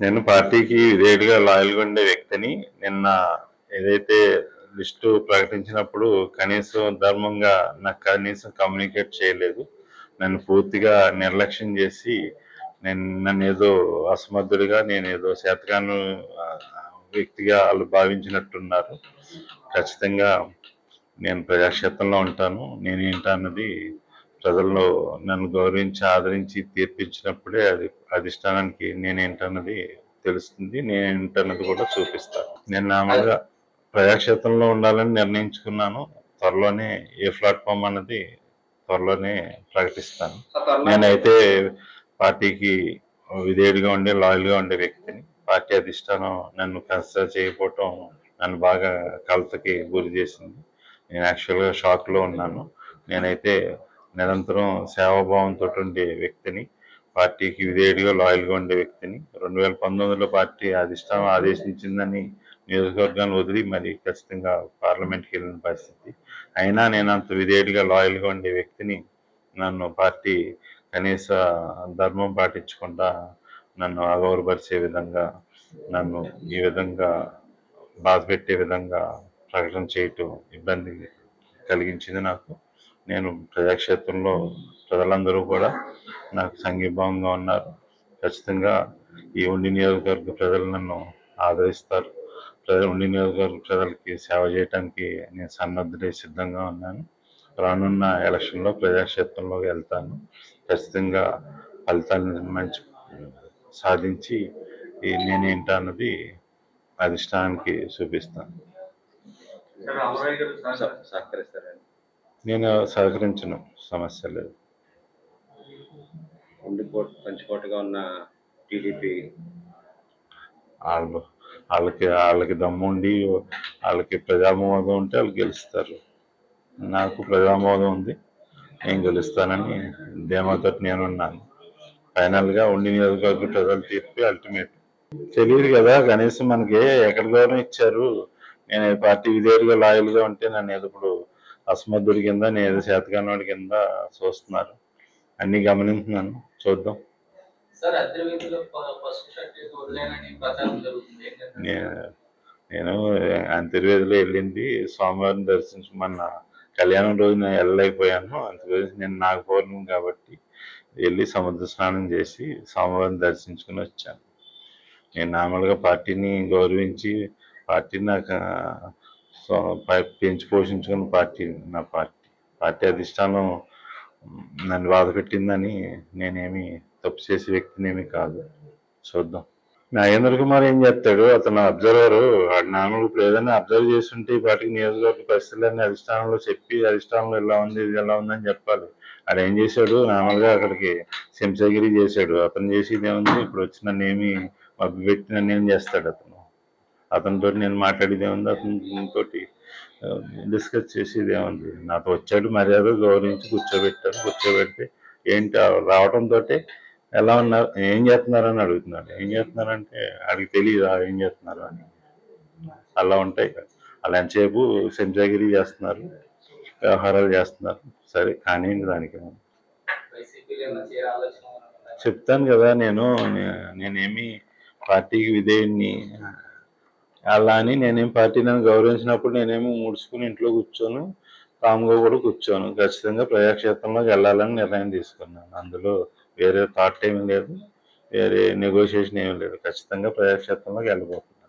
నేను పార్టీకి విధేయుడిగా లాయల్గా ఉండే వ్యక్తిని నిన్న ఏదైతే లిస్టు ప్రకటించినప్పుడు కనీసం ధర్మంగా నాకు కనీసం కమ్యూనికేట్ చేయలేదు. నన్ను పూర్తిగా నిర్లక్ష్యం చేసి నేను నన్ను ఏదో అసమర్థుడిగా నేను ఏదో శాతకాను వ్యక్తిగా వాళ్ళు భావించినట్టున్నారు. ఖచ్చితంగా నేను ప్రజాక్షేత్రంలో ఉంటాను. నేను ఏంటో అన్నది ప్రజల్లో నన్ను గౌరవించి ఆదరించి తీర్పించినప్పుడే అది అధిష్టానానికి నేనేంటన్నది తెలుస్తుంది. నేనేంటన్నది కూడా చూపిస్తాను. నేను నామలుగా ప్రజాక్షేత్రంలో ఉండాలని నిర్ణయించుకున్నాను. త్వరలోనే ఏ ప్లాట్ఫామ్ అన్నది త్వరలోనే ప్రకటిస్తాను. నేనైతే పార్టీకి విధేయుడిగా ఉండే లాయల్గా ఉండే వ్యక్తిని పార్టీ అధిష్టానం నన్ను కన్సిడర్ చేయకపోవటం నన్ను బాగా కలతకి గురి చేసింది. నేను యాక్చువల్గా షాక్లో ఉన్నాను. నేనైతే నిరంతరం సేవాభావంతో ఉండే వ్యక్తిని పార్టీకి విధేయుడిగా లాయల్గా ఉండే వ్యక్తిని రెండు వేల పంతొమ్మిదిలో పార్టీ అధిష్టానం ఆదేశించిందని నియోజకవర్గాన్ని వదిలి మరి ఖచ్చితంగా పార్లమెంట్కి వెళ్ళిన పరిస్థితి. అయినా నేను అంత విధేయుడిగా లాయల్గా ఉండే వ్యక్తిని నన్ను పార్టీ కనీస ధర్మం పాటించకుండా నన్ను అగౌరపరిచే విధంగా నన్ను ఈ విధంగా బాధపెట్టే విధంగా ప్రకటన చేయటం ఇబ్బంది కలిగించింది నాకు. నేను ప్రజాక్షేత్రంలో ప్రజలందరూ కూడా నాకు సంఘీభావంగా ఉన్నారు. ఖచ్చితంగా ఈ ఉండి నియోజకవర్గ ప్రజలు నన్ను ఆదరిస్తారు. ప్రజలు ఉండి నియోజకవర్గ ప్రజలకి సేవ చేయడానికి నేను సన్నద్ధుడై సిద్ధంగా ఉన్నాను. రానున్న ఎలక్షన్లో ప్రజాక్షేత్రంలోకి వెళ్తాను. ఖచ్చితంగా ఫలితాలను మంచి సాధించి నేనేంటా అన్నది అధిష్టానానికి చూపిస్తాను. నేను సహకరించను సమస్య లేదు. పంచిపోటుగా ఉన్న టీడీపీ వాళ్ళు వాళ్ళకి వాళ్ళకి దమ్ముండి వాళ్ళకి ప్రజామోదం ఉంటే వాళ్ళు గెలుస్తారు. నాకు ప్రజామోదం ఉంది. నేను గెలుస్తానని ధీమాతో నేనున్నాను ఫైనల్గా ఉండి నియోజకవర్గ ప్రజలు తీర్పి అల్టిమేట్ తెలియదు కదా కనీసం మనకి ఎక్కడ గౌరవం ఇచ్చారు? నేను పార్టీ విధేయులుగా లాయల్గా ఉంటే నన్ను ఏదో ఇప్పుడు అసమర్థుడి కింద నేను ఏదో కింద చూస్తున్నారు. అన్ని గమనించున్నాను చూద్దాం. నేను నేను అంతర్వేదిలో వెళ్ళింది స్వామివారిని దర్శించి మొన్న కళ్యాణం రోజు నేను వెళ్ళలేకపోయాను. అంతర్వేది నేను నాకు పౌర్ణమి కాబట్టి వెళ్ళి సముద్ర స్నానం చేసి స్వామివారిని దర్శించుకుని వచ్చాను. నేను నార్మల్గా పార్టీని గౌరవించి పార్టీని నాకు పెంచి పోషించుకున్న పార్టీ నా పార్టీ పార్టీ అధిష్టానం నన్ను బాధ పెట్టిందని నేనేమి తప్పు చేసే వ్యక్తినేమి కాదు. చూద్దాం. నాగేంద్ర కుమార్ ఏం చేస్తాడు? అతను అబ్జర్వర్. వాడు నార్మల్ ఇప్పుడు ఏదైనా అబ్జర్వ్ చేస్తుంటే ఈ పాటికి నియోజకవర్గ పరిస్థితులన్నీ అధిష్టానంలో చెప్పి అధిష్టానంలో ఎలా ఉంది ఇది ఎలా ఉందని చెప్పాలి. ఆడు ఏం చేశాడు? నార్మల్గా అక్కడికి శంసగిరి చేశాడు. అతను చేసేది ఏముంది? ఇప్పుడు వచ్చి నన్ను ఏమి మభ్యపెట్టి నన్ను ఏం చేస్తాడు అతను. అతనితో నేను మాట్లాడేది ఏముంది? అతనితో డిస్కస్ చేసేది ఏముంది? నాతో వచ్చాడు మర్యాద గౌరవించి కూర్చోబెట్టారు కూర్చోబెడితే ఏంటి? రావడంతో ఎలా ఉన్నారు ఏం చేస్తున్నారు అని అడుగుతున్నాడు ఏం చేస్తున్నారంటే ఆడికి తెలియదా ఏం చేస్తున్నారు అని. అలా ఉంటాయి. అలా ఎంతసేపు సెంచాగిరి చేస్తున్నారు వ్యవహారాలు చేస్తున్నారు. సరే కానీ దానికి చెప్తాను కదా నేను నేనేమి పార్టీకి విధేయుడిని అలా అని నేనేం పార్టీ నన్ను గౌరవించినప్పుడు నేనేమి ముడుచుకుని ఇంట్లో కూర్చోను కామ్గా కూడా కూర్చోను. ఖచ్చితంగా ప్రజాక్షేత్రంలోకి వెళ్ళాలని నిర్ణయం తీసుకున్నాను. అందులో వేరే థాట్ ఏమీ లేదు. వేరే నెగోషియేషన్ ఏమీ లేదు. ఖచ్చితంగా ప్రజాక్షేత్రంలోకి వెళ్ళబోతుంది